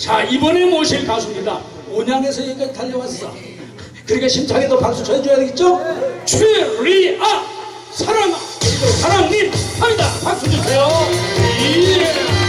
자 이번에 모실 가수입니다. 온양에서 여기까지 달려왔어. 그러니까 심차게도 박수 쳐줘야 되겠죠? 최리아 사랑아 사랑님 합니다. 박수 주세요. 예.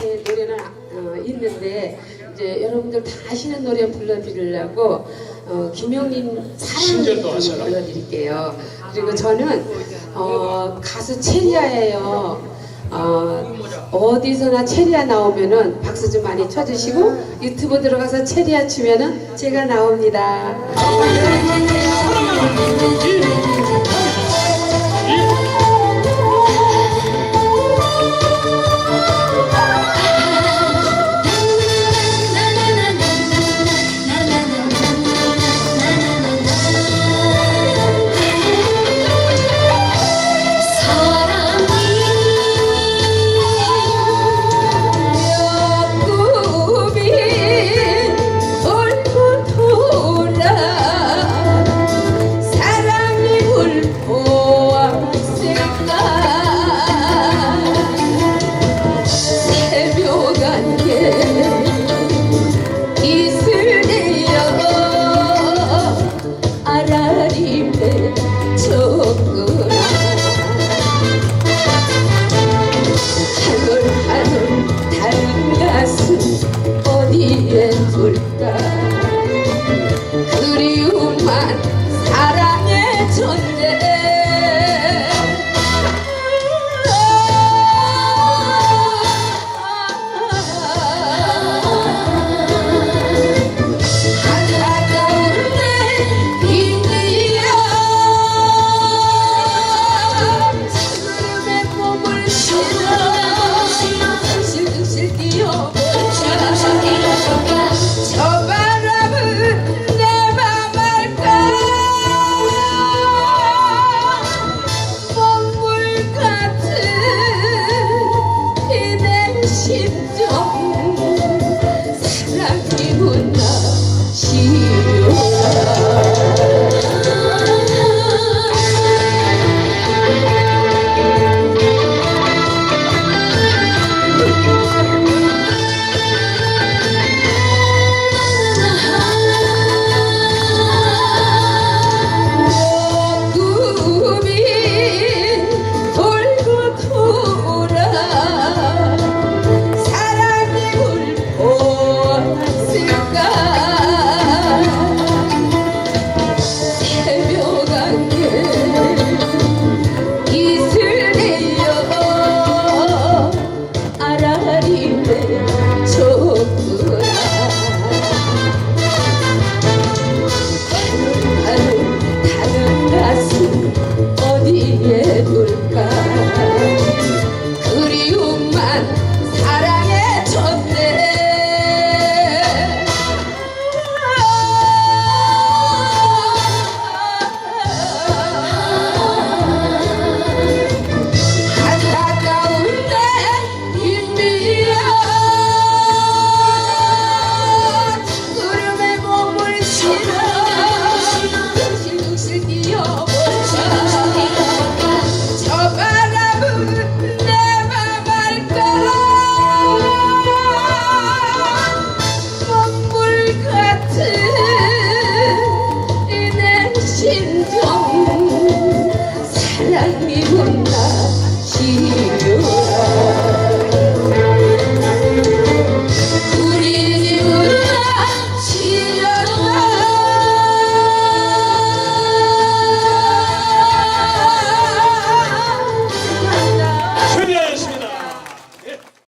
제 노래는 어, 있는데 이제 여러분들 다 아시는 노래 불러드리려고 어, 신절도 사랑을. 불러드릴게요. 그리고 저는 어, 가수 체리아예요. 어, 어디서나 체리아 나오면은 박수 좀 많이 쳐주시고 유튜브 들어가서 체리아 치면은 제가 나옵니다.